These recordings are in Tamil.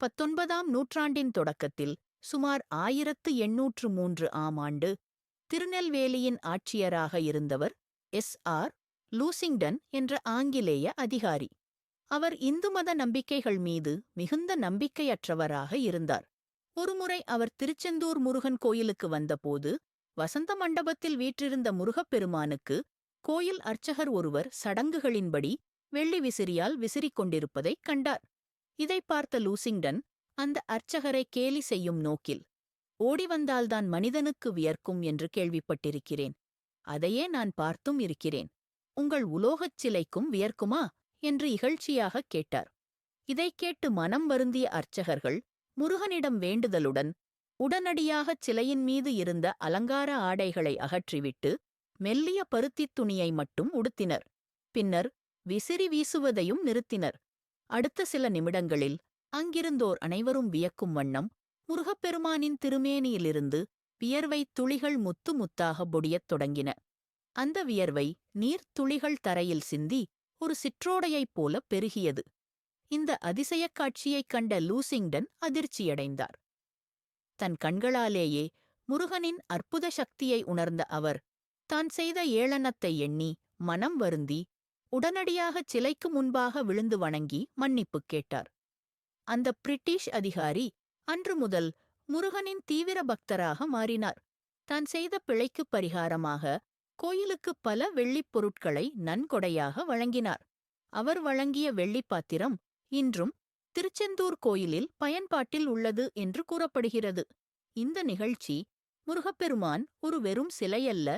பத்தொன்பதாம் நூற்றாண்டின் தொடக்கத்தில் சுமார் ஆயிரத்து எண்ணூற்று மூன்று ஆம் ஆண்டு திருநெல்வேலியின் ஆட்சியராக இருந்தவர் எஸ். ஆர். லூசிங்டன் என்ற ஆங்கிலேய அதிகாரி. அவர் இந்து மத நம்பிக்கைகள் மீது மிகுந்த நம்பிக்கையற்றவராக இருந்தார். ஒருமுறை அவர் திருச்செந்தூர் முருகன் கோயிலுக்கு வந்தபோது வசந்த மண்டபத்தில் வீற்றிருந்த முருகப்பெருமானுக்கு கோயில் அர்ச்சகர் ஒருவர் சடங்குகளின்படி வெள்ளி விசிறியால் விசிறிக் கொண்டிருப்பதைக் கண்டார். இதைப் பார்த்த லூசிங்டன் அந்த அர்ச்சகரை கேலி செய்யும் நோக்கில் ஓடி வந்தால்தான் மனிதனுக்கு வியர்க்கும் என்று கேள்விப்பட்டிருக்கிறேன். அதையே நான் பார்த்தும் இருக்கிறேன். உங்கள் உலோகச் சிலைக்கும் வியர்க்குமா? என்று இகழ்ச்சியாகக் கேட்டார். இதைக் கேட்டு மனம் வருந்திய அர்ச்சகர்கள் முருகனிடம் வேண்டுதலுடன் உடனடியாகச் சிலையின் மீது இருந்த அலங்கார ஆடைகளை அகற்றிவிட்டு மெல்லிய பருத்தித் துணியை மட்டும் உடுத்தினர். பின்னர் விசிறி வீசுவதையும் நிறுத்தினர். அடுத்த சில நிமிடங்களில் அங்கிருந்தோர் அனைவரும் வியக்கும் வண்ணம் முருகப்பெருமானின் திருமேனியிலிருந்து வியர்வைத் துளிகள் முத்து முத்தாக பொடியத் தொடங்கின. அந்த வியர்வை நீர்த் துளிகள் தரையில் சிந்தி ஒரு சிற்றோடையைப் போல பெருகியது. இந்த அதிசயக் காட்சியைக் கண்ட லூசிங்டன் அதிர்ச்சியடைந்தார். தன் கண்களாலேயே முருகனின் அற்புத சக்தியை உணர்ந்த அவர் தான் செய்த ஏளனத்தை எண்ணி மனம் வருந்தி உடனடியாகச் சிலைக்கு முன்பாக விழுந்து வணங்கி மன்னிப்புக் கேட்டார். அந்த பிரிட்டிஷ் அதிகாரி அன்று முதல் முருகனின் தீவிர பக்தராக மாறினார். தான் செய்த பிழைக்குப் பரிகாரமாக கோயிலுக்கு பல வெள்ளிப் பொருட்களை நன்கொடையாக வழங்கினார். அவர் வழங்கிய வெள்ளிப் பாத்திரம் இன்றும் திருச்செந்தூர் கோயிலில் பயன்பாட்டில் உள்ளது என்று கூறப்படுகிறது. இந்த நிகழ்ச்சி முருகப்பெருமான் ஒரு வெறும் சிலையல்ல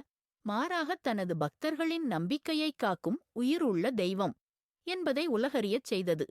மாறாக தனது பக்தர்களின் நம்பிக்கையைக் காக்கும் உயிருள்ள தெய்வம் என்பதை உலகறியச் செய்தது.